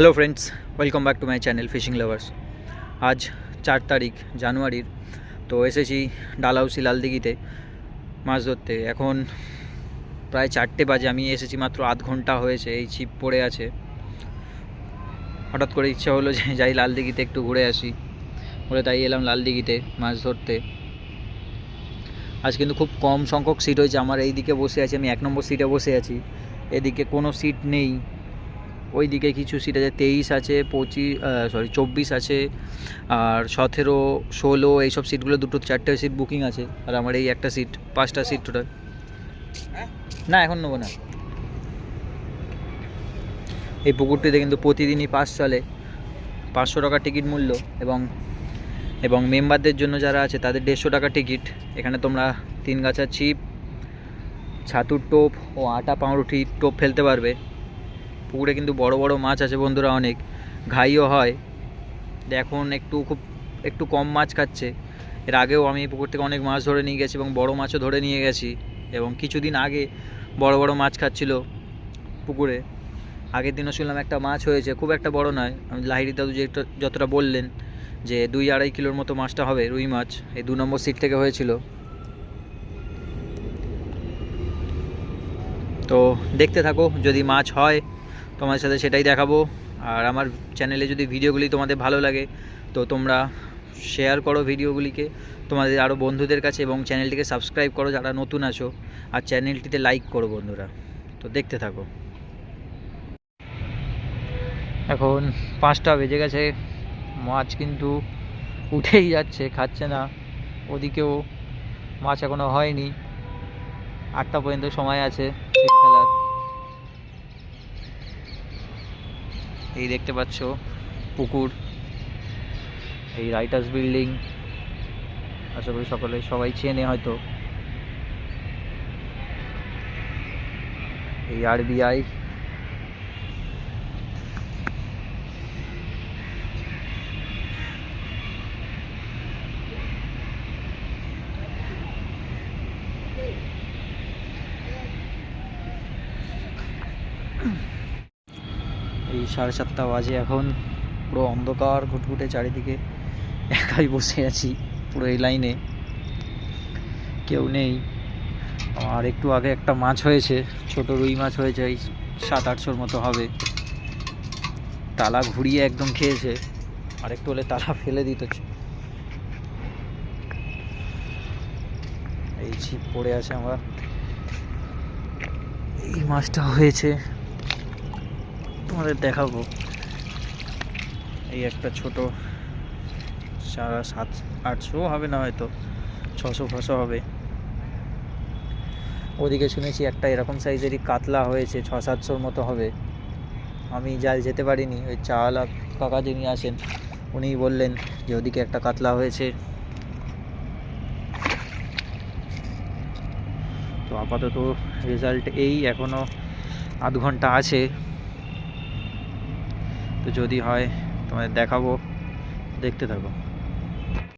Hello friends welcome back to my channel fishing lovers আজ চার তারিখ, জানুয়ারির। তো এসেছি ডালহাউসি লালদিঘিতে মাছ ধরতে। এখন প্রায় চারটে বাজে, আমি এসেছি মাত্র আধ ঘণ্টা হয়েছে, এই ছিপ পড়ে আছে। হঠাৎ করে ইচ্ছা হলো যে যাই লালদিঘিতে একটু ঘুরে আসি। বলে তাই এলাম লালদিঘিতে মাছ ধরতে। আজ কিন্তু খুব কম সংখ্যক সিট হয়েছে। আমার এই দিকে বসে আছি, আমি এক নম্বর সিটে বসে আছি। এদিকে কোনো সিট নেই। ওই দিকে কিছু সিট আছে, তেইশ আছে, পঁচিশ সরি চব্বিশ আছে, আর সতেরো, ষোলো, এইসব সিটগুলো দুটো চারটে সিট বুকিং আছে, আর আমার এই একটা সিট পাঁচটা সিট টোটাল না, এখন নেব না। এই পুকুরটিতে কিন্তু প্রতিদিনই পাস চলে। পাঁচশো টাকা টিকিট মূল্য এবং এবং মেম্বারদের জন্য যারা আছে, তাদের দেড়শো টাকা টিকিট এখানে তোমরা তিন গাছা চিপ ছাতুর টোপ ও আটা পাউরুটি টোপ ফেলতে পারবে। পুকুরে কিন্তু বড় বড় মাছ আছে বন্ধুরা অনেক, ঘাইও হয়। এখন একটু খুব, একটু কম মাছ খাচ্ছে। এর আগেও আমি পুকুর থেকে অনেক মাছ ধরে নিয়ে গেছি এবং বড় মাছও ধরে নিয়ে গেছি এবং কিছুদিন আগে বড় বড় মাছ খাচ্ছিল পুকুরে। আগের দিনও শুনলাম একটা মাছ হয়েছে, খুব একটা বড় নয়। আমি লাহিরি দাদু যে যতটা বললেন যে দুই আড়াই কিলোর মতো মাছটা হবে, রুই মাছ, এই দু নম্বর সিট থেকে হয়েছিল। তো দেখতে থাকো, যদি মাছ হয় তোমার সাথে সেটাই দেখাবো। আর আমার চ্যানেলে যদি ভিডিওগুলি তোমাদের ভালো লাগে, তো তোমরা শেয়ার করো ভিডিওগুলিকে তোমাদের আরও বন্ধুদের কাছে এবং চ্যানেলটিকে সাবস্ক্রাইব করো যারা নতুন আছো। আর চ্যানেলটিতে লাইক করো বন্ধুরা। তো দেখতে থাকো। এখন পাঁচটা বেজে গেছে। মাছ কিন্তু উঠেই যাচ্ছে, খাচ্ছে না। ওদিকেও মাছ এখনও হয়নি। আটটা পর্যন্ত সময় আছে। ছিপ এই দেখতে পাচ্ছ, পুকুর, এই রাইটার্স বিল্ডিং আশা করি সকলে সবাই চেনে হয়তো। এই আরবিআই এই সাড়ে সাতটা বাজে। এখন পুরো অন্ধকার, ঘুটঘুটে চারিদিকে। একাই বসে আছি পুরো এই লাইনে। কেউ নেই। আর একটু আগে একটা মাছ হয়েছে, ছোট রুই মাছ হয়েছে, এই সাত আটশোর মতো হবে। তালা ঘুরিয়ে একদম খেয়েছে। আর একটু হলে তালা ফেলে দিত। এই ছিপ পড়ে আছে আমার। এই মাছটা হয়েছে। তোমাদের দেখাবো। এই একটা ছোট সারা সাত আটশো হবে না হয়তো? ছশো ফশো হবে। ওদিকে শুনেছি একটা এরকম সাইজেরই কাতলা হয়েছে, ছ, সাতশোর মতো হবে। আমি জাল যেতে পারিনি, ওই চাওয়ালা কাকা যিনি আসেন উনিই বললেন যে ওদিকে একটা কাতলা হয়েছে। তো আপাতত রেজাল্ট এই এখনও আধ ঘণ্টা আছে। তো যদি হয় তোমাদের দেখাবো দেখতে থাকো।